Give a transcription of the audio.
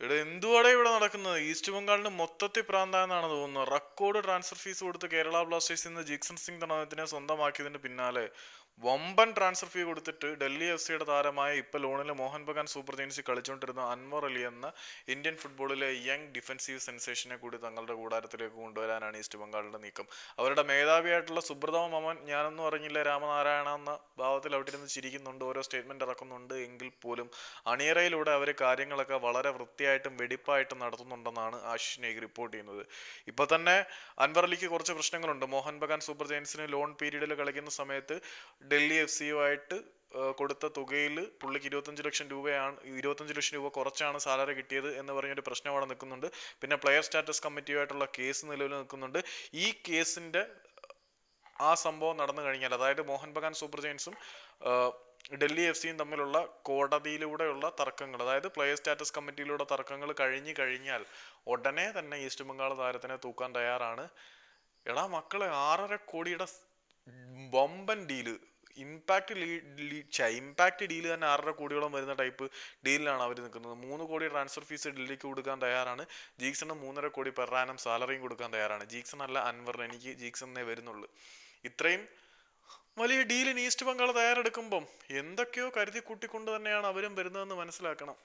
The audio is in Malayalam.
ഇവിടെ എന്തുവാടെ ഇവിടെ നടക്കുന്നത്? ഈസ്റ്റ് ബംഗാളിന് മൊത്തത്തിൽ പ്രാന്തായെന്നാണ് തോന്നുന്നത്. റെക്കോർഡ് ട്രാൻസ്ഫർ ഫീസ് കൊടുത്ത് കേരള ബ്ലാസ്റ്റേഴ്സിൽ നിന്ന് ജിക്സൺ സിംഗ് തണവത്തിനെ സ്വന്തമാക്കിയതിന് പിന്നാലെ വമ്പൻ ട്രാൻസ്ഫർ ഫീ കൊടുത്തിട്ട് ഡൽഹി എഫ് സിയുടെ താരമായ ഇപ്പോൾ ലോണിലെ മോഹൻ ബഗാൻ സൂപ്പർ ജയൻസിൽ കളിച്ചുകൊണ്ടിരുന്ന അൻവർ അലി എന്ന ഇന്ത്യൻ ഫുട്ബോളിലെ യങ് ഡിഫൻസീവ് സെൻസേഷനെ കൂടി തങ്ങളുടെ കൂടാരത്തിലേക്ക് കൊണ്ടുവരാനാണ് ഈസ്റ്റ് ബംഗാളിന്റെ നീക്കം. അവരുടെ മേധാവിയായിട്ടുള്ള സുബ്രത മമൻ ഞാനൊന്നും അറിഞ്ഞില്ല രാമനാരായണ എന്ന ഭാവത്തിൽ അവിടെ ഇരുന്ന് ചിരിക്കുന്നുണ്ട് ഓരോ സ്റ്റേറ്റ്മെന്റ് ഇറക്കുന്നുണ്ട്. എങ്കിൽ പോലും അണിയറയിലൂടെ അവർ കാര്യങ്ങളൊക്കെ വളരെ വൃത്തിയായിട്ടും വെടിപ്പായിട്ടും നടത്തുന്നുണ്ടെന്നാണ് ആശിഷ് നേഗ് റിപ്പോർട്ട് ചെയ്യുന്നത്. ഇപ്പൊ തന്നെ അൻവർ അലിക്ക് കുറച്ച് പ്രശ്നങ്ങളുണ്ട്. മോഹൻ ബഗാൻ സൂപ്പർ ജയൻസിന് ലോൺ പീരീഡിൽ കളിക്കുന്ന സമയത്ത് ഡൽഹി എഫ് സിയുമായിട്ട് കൊടുത്ത തുകയിൽ പുള്ളിക്ക് ഇരുപത്തഞ്ച് ലക്ഷം രൂപയാണ് ഇരുപത്തഞ്ച് ലക്ഷം രൂപ കുറച്ചാണ് സാലറി കിട്ടിയത് എന്ന് പറഞ്ഞൊരു പ്രശ്നം അവിടെ നിൽക്കുന്നുണ്ട്. പിന്നെ പ്ലെയർ സ്റ്റാറ്റസ് കമ്മിറ്റിയുമായിട്ടുള്ള കേസ് നിലവിൽ നിൽക്കുന്നുണ്ട്. ഈ കേസിന്റെ ആ സംഭവം നടന്നു കഴിഞ്ഞാൽ അതായത് മോഹൻ ബഗാൻ സൂപ്പർ ജയൻസും ഡൽഹി എഫ് സിയും തമ്മിലുള്ള കോടതിയിലൂടെയുള്ള തർക്കങ്ങൾ അതായത് പ്ലേയർ സ്റ്റാറ്റസ് കമ്മിറ്റിയിലൂടെ തർക്കങ്ങൾ കഴിഞ്ഞു കഴിഞ്ഞാൽ ഉടനെ തന്നെ ഈസ്റ്റ് ബംഗാൾ താരത്തിനെ തൂക്കാൻ തയ്യാറാണ്. എടാ മക്കളെ ആറര കോടിയുടെ ബൊമ്പൻ ഡീൽ ഇമ്പാക്ട് ഇമ്പാക്ട് ഡീൽ തന്നെ ആറര കോടിയോളം വരുന്ന ടൈപ്പ് ഡീലിലാണ് അവർ നിൽക്കുന്നത്. മൂന്ന് കോടി ട്രാൻസ്ഫർ ഫീസ് ഡൽഹിക്ക് കൊടുക്കാൻ തയ്യാറാണ്. ജീക്സണ് മൂന്നര കോടി പെർ സാലറിയും കൊടുക്കാൻ തയ്യാറാണ്. ജീക്സൺ അല്ല അൻവർ എനിക്ക് ജീക്സണേ വരുന്നുള്ളൂ. ഇത്രയും വലിയ ഡീലിന് ഈസ്റ്റ് ബംഗാൾ തയ്യാറെടുക്കുമ്പം എന്തൊക്കെയോ കരുതി കൂട്ടിക്കൊണ്ട് തന്നെയാണ് അവരും വരുന്നതെന്ന് മനസ്സിലാക്കണം.